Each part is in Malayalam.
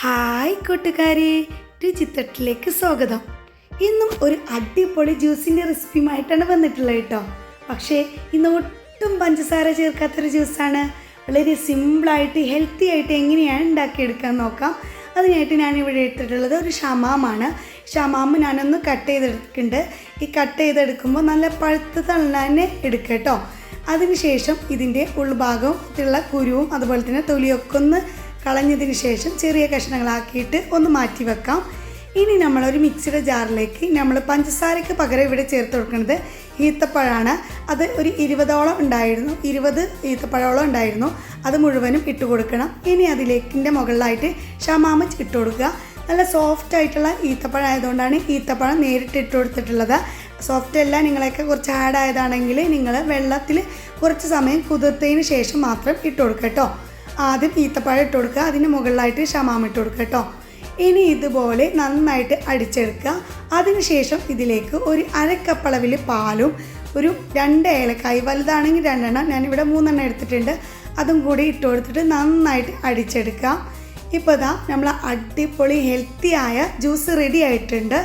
ഹായ് കൂട്ടുകാരെ രുചിത്തട്ടിലേക്ക് സ്വാഗതം. ഇന്നും ഒരു അടിപൊളി ജ്യൂസിന്റെ റെസിപ്പിയുമായിട്ടാണ് വന്നിട്ടുള്ളത് കേട്ടോ. പക്ഷേ ഇന്ന് ഒട്ടും പഞ്ചസാര ചേർക്കാത്തൊരു ജ്യൂസാണ്. വളരെ സിമ്പിളായിട്ട് ഹെൽത്തി ആയിട്ട് എങ്ങനെയാണ് ഉണ്ടാക്കിയെടുക്കാൻ നോക്കാം. അതിനായിട്ട് ഞാൻ ഇവിടെ എടുത്തിട്ടുള്ളത് ഒരു ഷമാമാണ്. ഷമാമ് ഞാനൊന്ന് കട്ട് ചെയ്തെടുക്കുന്നുണ്ട്. ഈ കട്ട് ചെയ്തെടുക്കുമ്പോൾ നല്ല പഴുത്ത് തന്നെ എടുക്കുക കേട്ടോ. അതിനുശേഷം ഇതിന്റെ ഉൾഭാഗത്തുള്ള കുരുവും അതുപോലെ തന്നെ തൊലിയൊക്കെ ഒന്ന് കളഞ്ഞതിന് ശേഷം ചെറിയ കഷ്ണങ്ങളാക്കിയിട്ട് ഒന്ന് മാറ്റി വെക്കാം. ഇനി നമ്മളൊരു മിക്സിയുടെ ജാറിലേക്ക് നമ്മൾ പഞ്ചസാരയ്ക്ക് പകരം ഇവിടെ ചേർത്ത് കൊടുക്കുന്നത് ഈത്തപ്പഴമാണ് അത് ഒരു ഇരുപതോളം ഉണ്ടായിരുന്നു ഇരുപത് ഈത്തപ്പഴോളം ഉണ്ടായിരുന്നു. അത് മുഴുവനും ഇട്ട് കൊടുക്കണം. ഇനി അതിലേക്കിന്റെ മുകളിലായിട്ട് ഷമാമ ഇട്ട് കൊടുക്കുക. നല്ല സോഫ്റ്റ് ആയിട്ടുള്ള ഈത്തപ്പഴം ആയതുകൊണ്ടാണ് ഈത്തപ്പഴം നേരിട്ട് ഇട്ട് കൊടുത്തിട്ടുള്ളത്. സോഫ്റ്റ് അല്ല നിങ്ങളൊക്കെ കുറച്ച് ആഡ് ആയതാണെങ്കിൽ നിങ്ങൾ വെള്ളത്തിൽ കുറച്ച് സമയം കുതിർത്തതിന് ശേഷം മാത്രം ഇട്ട് കൊടുക്കുക ആദ്യം ഈത്തപ്പഴം ഇട്ട് കൊടുക്കുക. അതിന് മുകളിലായിട്ട് ഷമാമ ഇട്ട് കൊടുക്കുക കേട്ടോ. ഇനി ഇതുപോലെ നന്നായിട്ട് അടിച്ചെടുക്കുക. അതിനുശേഷം ഇതിലേക്ക് ഒരു അരക്കപ്പളവിൽ പാലും ഒരു രണ്ട് ഏലക്കായി വലുതാണെങ്കിൽ രണ്ടെണ്ണം ഞാനിവിടെ മൂന്നെണ്ണം എടുത്തിട്ടുണ്ട്. അതും കൂടി ഇട്ട് കൊടുത്തിട്ട് നന്നായിട്ട് അടിച്ചെടുക്കാം ഇപ്പോൾ ഇതാ നമ്മൾ അടിപൊളി ഹെൽത്തിയായ ജ്യൂസ് റെഡി ആയിട്ടുണ്ട്.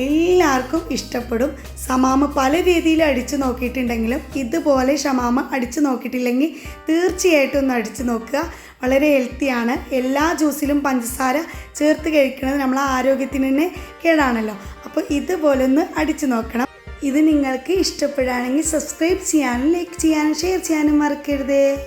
എല്ലാവർക്കും ഇഷ്ടപ്പെടും. ഷമാമ പല രീതിയിൽ അടിച്ചു നോക്കിയിട്ടുണ്ടെങ്കിലും ഇതുപോലെ ഷമാമ അടിച്ചു നോക്കിയിട്ടില്ലെങ്കിൽ തീർച്ചയായിട്ടും ഒന്ന് അടിച്ചു നോക്കുക. വളരെ ഹെൽത്തിയാണ് എല്ലാ ജ്യൂസിലും പഞ്ചസാര ചേർത്ത് കഴിക്കുന്നത് നമ്മളെ ആരോഗ്യത്തിന് തന്നെ കേടാണല്ലോ. അപ്പോൾ ഇതുപോലെ ഒന്ന് അടിച്ചു നോക്കണം. ഇത് നിങ്ങൾക്ക് ഇഷ്ടപ്പെടുകയാണെങ്കിൽ സബ്സ്ക്രൈബ് ചെയ്യാനും ലൈക്ക് ചെയ്യാനും ഷെയർ ചെയ്യാനും മറക്കരുതേ.